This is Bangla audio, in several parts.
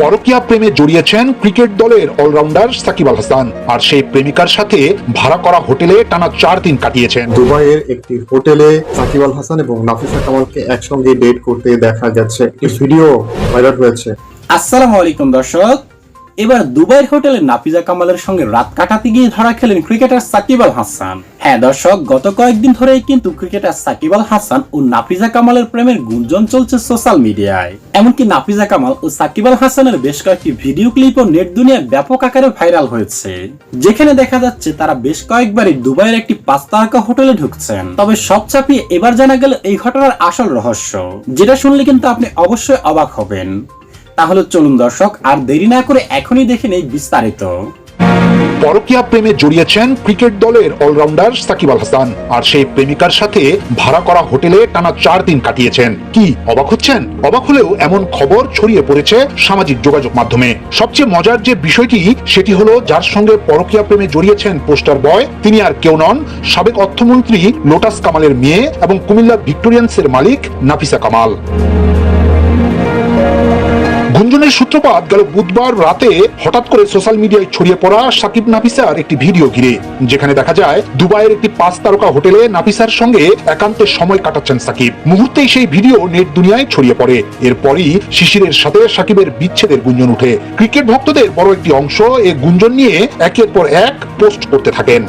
পরকীয়া প্রেমে জড়িয়েছেন ক্রিকেট দলের অলরাউন্ডার সাকিব আল হাসান। আর সেই প্রেমিকার সাথে ভাড়া করা হোটেলে টানা চার দিন কাটিয়েছেন। দুবাইয়ের একটি হোটেলে সাকিব আল হাসান এবং নাফিসা কামালকে একসঙ্গে ডেট করতে দেখা গেছে। একটি ভিডিও ভাইরাল হয়েছে। আসসালামু আলাইকুম দর্শক এবার দুবাইয়ের হোটেলে নাফিজা কামালের সঙ্গে রাত কাটাতে গিয়ে ধরা খেলেন ক্রিকেটার সাকিব আল হাসান। হ্যাঁ দর্শক, গত কয়েকদিন ধরেই কিন্তু ক্রিকেটার সাকিব আল হাসান ও নাফিজা কামালের প্রেমের গুঞ্জন চলছে সোশ্যাল মিডিয়ায়। এমনকি নাফিজা কামাল ও সাকিব আল হাসানের বেশ কয়েকটি ভিডিও ক্লিপ ও নেট দুনিয়ায় ব্যাপক আকারে ভাইরাল হয়েছে। যেখানে দেখা যাচ্ছে তারা বেশ কয়েকবারই দুবাইয়ের একটি পাঁচ তারকা হোটেলে ঢুকছেন। তবে সব চাপিয়ে এবার জানা গেল এই ঘটনার আসল রহস্য। যেটা শুনলে কিন্তু আপনি অবশ্যই অবাক হবেন। তাহলে চলুন দর্শক, আর দেরি না করে এখনই দেখে নেই বিস্তারিত। পরকীয়া প্রেমে জড়িয়েছেন ক্রিকেট দলের অলরাউন্ডার সাকিব আল হাসান, আর সেই প্রেমিকার সাথে ভাড়া করা হোটেলে টানা চার দিন কাটিয়েছেন। কি, অবাক হচ্ছেন? অবাক হলেও এমন খবর ছড়িয়ে পড়েছে সামাজিক যোগাযোগ মাধ্যমে। সবচেয়ে মজার যে বিষয়টি, সেটি হলো যার সঙ্গে পরকীয়া প্রেমে জড়িয়েছেন পোস্টার বয়, তিনি আর কেউ নন, সাবেক অর্থমন্ত্রী লোটাস কামালের মেয়ে এবং কুমিল্লা ভিক্টোরিয়ান্সের মালিক নাফিসা কামাল। গুঞ্জনের সূত্রপাত গেল বুধবার রাতে। হঠাৎ করে সোশ্যাল মিডিয়ায় ছড়িয়ে পড়া সাকিব নাফিসার একটি ভিডিও ঘিরে, যেখানে দেখা যায়, দুবাইয়ের একটি পাঁচ তারকা হোটেলে নাফিসার সঙ্গে একান্তে সময় কাটাচ্ছেন সাকিব। মুহূর্তেই সেই ভিডিও নেট দুনিয়ায় ছড়িয়ে পড়ে। এরপরই শিশিরের সাথে সাকিবের বিচ্ছেদের গুঞ্জন উঠে ক্রিকেট ভক্তদের বড় একটি অংশ এ গুঞ্জন নিয়ে একের পর এক পোস্ট করতে থাকেন।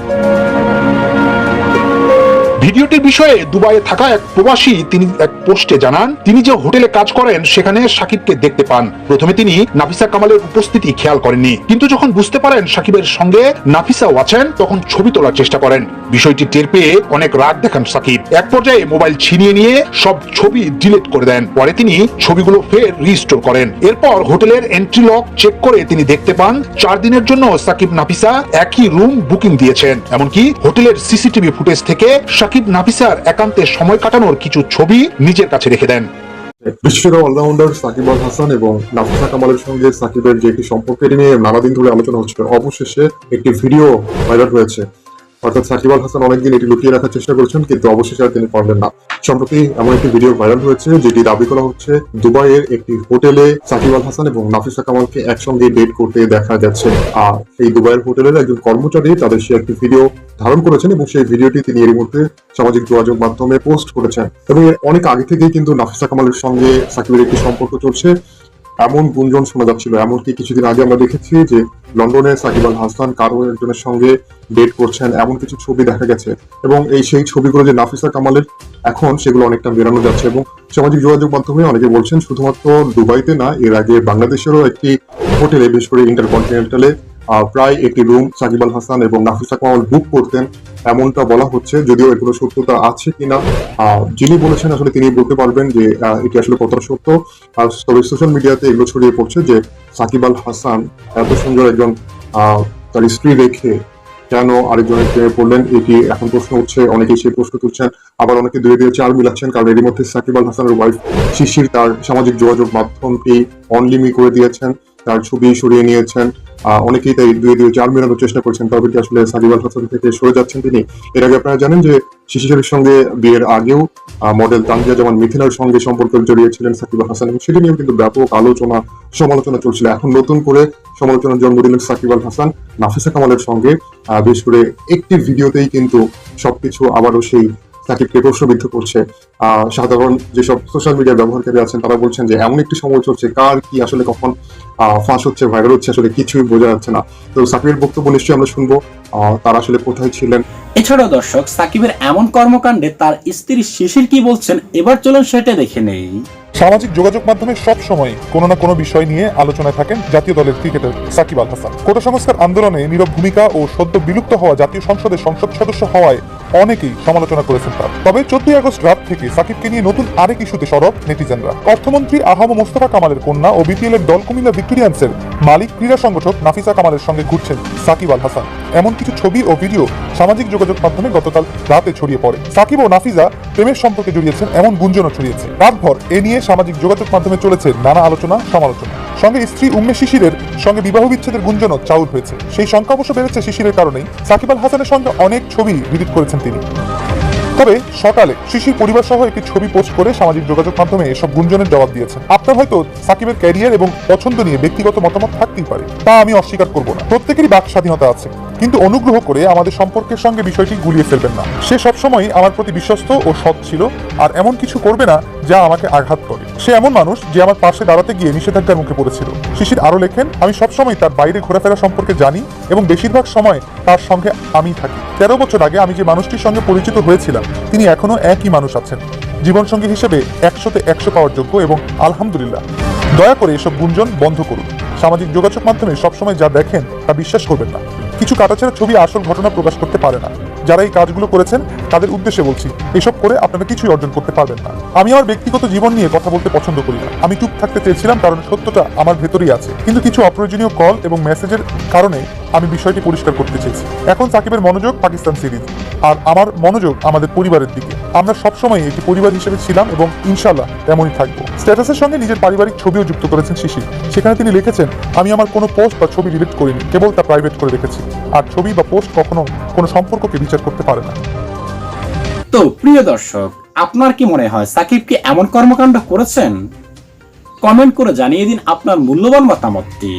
ভিডিওটির বিষয়ে দুবাইয়ে থাকা এক প্রবাসী তিনি এক পোস্টে জানান, তিনি যে হোটেলে কাজ করেন সেখানে সাকিবকে দেখতে পান। প্রথমে তিনি নাফিসা কামালের উপস্থিতি খেয়াল করেননি। কিন্তু যখন বুঝতে পারেন সাকিবের সঙ্গে নাফিসাও আছেন, তখন ছবি তোলার চেষ্টা করেন। বিষয়টি টের পেয়ে অনেক রাগ দেখান সাকিব। এক পর্যায়ে মোবাইল ছিনিয়ে নিয়ে সব ছবি ডিলিট করে দেন। পরে তিনি ছবিগুলো ফের রিস্টোর করেন। এরপর হোটেলের এন্ট্রি লক চেক করে তিনি দেখতে পান, চার দিনের জন্য সাকিব নাফিসা একই রুম বুকিং দিয়েছেন। এমনকি হোটেলের সিসিটিভি ফুটেজ থেকে সাকিব নাফিসার একান্তে সময় কাটানোর কিছু ছবি নিজের কাছে রেখে দেন। বিশ্বসেরা অলরাউন্ডার সাকিব আল হাসান এবং নাফিসা কামালের সঙ্গে সাকিবের যে একটি সম্পর্কের নিয়ে নানা দিন ধরে আলোচনা হচ্ছিল। অবশেষে একটি ভিডিও ভাইরাল হয়েছে। অর্থাৎ সাকিব আল হাসান অনেকদিন এটি লুকিয়ে রাখার চেষ্টা করেছেন, কিন্তু অবশেষে আর তিনি পারলেন না। সম্প্রতি এমন একটি ভিডিও ভাইরাল হয়েছে, যেটি দাবি করা হচ্ছে দুবাইয়ের একটি হোটেলে সাকিব আল হাসান এবং নাফিসা কামালকে একসঙ্গে ডেট করতে দেখা যাচ্ছে আর সেই দুবাইয়ের হোটেলের একজন কর্মচারী, তাদের সে একটি ভিডিও ধারণ করেছেন এবং সেই ভিডিওটি তিনি এর মধ্যে সামাজিক যোগাযোগ মাধ্যমে পোস্ট করেছেন। এবং অনেক আগে থেকেই কিন্তু নাফিসা কামালের সঙ্গে সাকিবের একটি সম্পর্ক চলছে। এমন গুঞ্জন শোনা যাচ্ছিল। এমনকি কিছুদিন আগে আমরা দেখেছি যে লন্ডনের সাকিব আল হাসান কারও একজনের সঙ্গে ডেট করছেন, এমন কিছু ছবি দেখা গেছে। এবং এই সেই ছবিগুলো যে নাফিসা কামালের, এখন সেগুলো অনেকটা বেরানো যাচ্ছে। এবং সামাজিক যোগাযোগ মাধ্যমে অনেকে বলছেন, শুধুমাত্র দুবাইতে না, এর আগে বাংলাদেশেরও একটি হোটেলে, বিশেষ করে ইন্টারকন্টিনেন্টালে প্রায় একটি রুম সাকিব আল হাসান এবং নাফিসা কামাল বুক করতেন, এমনটা বলা হচ্ছে, যদিও এগুলো সত্যতা আছে কিনা। যিনি বলেছেন, আসলে তিনি বলতে পারবেন যে এটি আসলে কতটা সত্য। আর তবে সোশ্যাল মিডিয়াতে এগুলো ছড়িয়ে পড়ছে যে, সাকিব আল হাসান এত সুন্দর একজন তার স্ত্রী রেখে কেন আরেকজনের প্রেমে পড়লেন, এটি এখন প্রশ্ন উঠছে। অনেকেই সেই প্রশ্ন তুলছেন। আবার অনেকে দুই দিয়ে চার মিলাচ্ছেন, কারণ এর মধ্যে সাকিব আল হাসানের ওয়াইফ শিশির তার সামাজিক যোগাযোগ মাধ্যমটি অনলিমি করে দিয়েছেন। তার ছবি সরিয়ে নিয়েছেন। অনেকেই তাই দুই দিয়ে চার মেলানোর চেষ্টা করছেন, তবে কি আসলে সাকিব আল হাসান থেকে সরে যাচ্ছেন তিনি? এর আগে আপনারা জানেন যে শিশিরের সঙ্গে বিয়ের আগেও মডেল তানজিয়া জামান মিথিলার সঙ্গে সম্পর্ক জড়িয়েছিলেন সাকিব আল হাসান, এবং সেটি নিয়েও কিন্তু ব্যাপক আলোচনা, সমালোচনা চলছিল। এখন নতুন করে সমালোচনার জন্ম দিলেন সাকিব আল হাসান, নাফিসা কামালের সঙ্গে। বিশেষ করে একটি ভিডিওতেই কিন্তু সবকিছু আবারও সেই সাকিবকে প্রশ্নবিদ্ধ করছে। সাধারণ যেসব সোশ্যাল মিডিয়া ব্যবহারকারী আছেন তারা বলছেন যে এমন একটি সময় চলছে কার কি আসলে কখন ফাঁস হচ্ছে ভাইরাল হচ্ছে আসলে কিছুই বোঝা যাচ্ছে না। তো সাকিবের বক্তব্য নিশ্চয়ই আমরা শুনব। তারা আসলে কোথায় ছিলেন? এছাড়াও দর্শক সাকিবের এমন কর্মকাণ্ডে তার স্ত্রী শিশির কি বলছেন এবার চলুন সেটা দেখে নেই। সামাজিক যোগাযোগ মাধ্যমে সব সময় কোনো না কোনো বিষয় নিয়ে আলোচনায় থাকেন জাতীয় দলের ক্রিকেটার সাকিব আল হাসান। কোটা সংস্কার আন্দোলনে নীরব ভূমিকা ও সদ্য বিলুপ্ত হওয়া জাতীয় সংসদের সংসদ সদস্য হওয়ায় অনেকেই সমালোচনা করেছেন তার। তবে চোদ্দই আগস্ট রাত থেকে সাকিবকে নিয়ে নতুন আরেক ইস্যুতে সরব নেটিজেনরা। অর্থমন্ত্রী আহম মোস্তফা কামালের কন্যা ও বিপিএল এর দল কুমিল্লা ভিক্টোরিয়ান্সের মালিক ক্রীড়া সংগঠক নাফিসা কামালের সঙ্গে ঘুরছেন সাকিব আল হাসান। এমন কিছু ছবি ও ভিডিও সামাজিক যোগাযোগ মাধ্যমে গতকাল রাতে ছড়িয়ে পড়ে। সাকিব ও নাফিজা প্রেমের সম্পর্কে জড়িয়েছেন, এমন গুঞ্জনও ছড়িয়েছে। রাতভর এ নিয়ে সামাজিক যোগাযোগ মাধ্যমে চলেছে নানা আলোচনা, সমালোচনা। সঙ্গে স্ত্রী উম্মে শিশিরের সঙ্গে বিবাহ বিচ্ছেদের গুঞ্জনও চাউর হয়েছে। সেই সংখ্যা অবশ্য বেড়েছে শিশিরের কারণেই। সাকিব আল হাসানের সঙ্গে অনেক ছবি ডিলিট করেছেন তিনি। তবে সকালে শিশির পরিবার সহ একটি ছবি পোস্ট করে সামাজিক যোগাযোগ মাধ্যমে এসব গুঞ্জনের জবাব দিয়েছেন। আপনার হয়তো সাকিবের ক্যারিয়ার এবং পছন্দ নিয়ে ব্যক্তিগত মতামত থাকতেই পারে, তা আমি অস্বীকার করব না। প্রত্যেকেরই বাক স্বাধীনতা আছে, কিন্তু অনুগ্রহ করে আমাদের সম্পর্কের সঙ্গে বিষয়টি গুলিয়ে ফেলবেন না। সে সবসময় আমার প্রতি বিশ্বস্ত ও সৎ ছিল, আর এমন কিছু করবে না যা আমাকে আঘাত করে। সে এমন মানুষ যে আমার পাশে দাঁড়াতে গিয়ে নিষেধাজ্ঞার মুখে পড়েছিল। শিশির আরও লেখেন, আমি সবসময় তার বাইরে ঘোরাফেরা সম্পর্কে জানি এবং বেশিরভাগ সময় তার সঙ্গে আমি থাকি। তেরো বছর আগে আমি যে মানুষটির সঙ্গে পরিচিত হয়েছিলাম তিনি এখনও একই মানুষ আছেন। জীবনসঙ্গী হিসেবে একশোতে একশো পাওয়ার যোগ্য এবং আলহামদুলিল্লাহ। দয়া করে এসব গুঞ্জন বন্ধ করুন। সামাজিক যোগাযোগ মাধ্যমে সবসময় যা দেখেন তা বিশ্বাস করবেন না। কিছু কাটাছেড়া ছবি আসল ঘটনা প্রকাশ করতে পারে না। যারা এই কাজগুলো করেছেন, তাদের উদ্দেশ্যে বলছি, এসব করে আপনারা কিছুই অর্জন করতে পারবেন না। আমি আমার ব্যক্তিগত জীবন নিয়ে কথা বলতে পছন্দ করি না। আমি চুপ থাকতে চেয়েছিলাম, কারণ সত্যটা আমার ভেতরেই আছে। কিন্তু কিছু অপ্রয়োজনীয় কল এবং মেসেজের কারণে আমি বিষয়টি পরিষ্কার করতে চেয়েছি। এখন সাকিবের মনোযোগ পাকিস্তান সিরিজ। আর আমার মনোযোগ আমাদের পরিবারের দিকে। আমরা সবসময় একটি পরিবার হিসেবে ছিলাম এবং ইনশাল্লাহ তেমনই থাকব। স্ট্যাটাসের সঙ্গে নিজের পারিবারিক ছবিও যুক্ত করেছেন শিশির। সেখানে তিনি লিখেছেন, আমি আমার কোনো পোস্ট বা ছবি ডিলিট করিনি, কেবল তা প্রাইভেট করে রেখেছি। আর ছবি বা পোস্ট কখনো কোনো সম্পর্ককে বিচার করতে পারে না। তো প্রিয় দর্শক, আপনার কি মনে হয় সাকিব কি এমন কর্মকাণ্ড করেছেন? কমেন্ট করে জানিয়ে দিন আপনার মূল্যবান মতামতটি।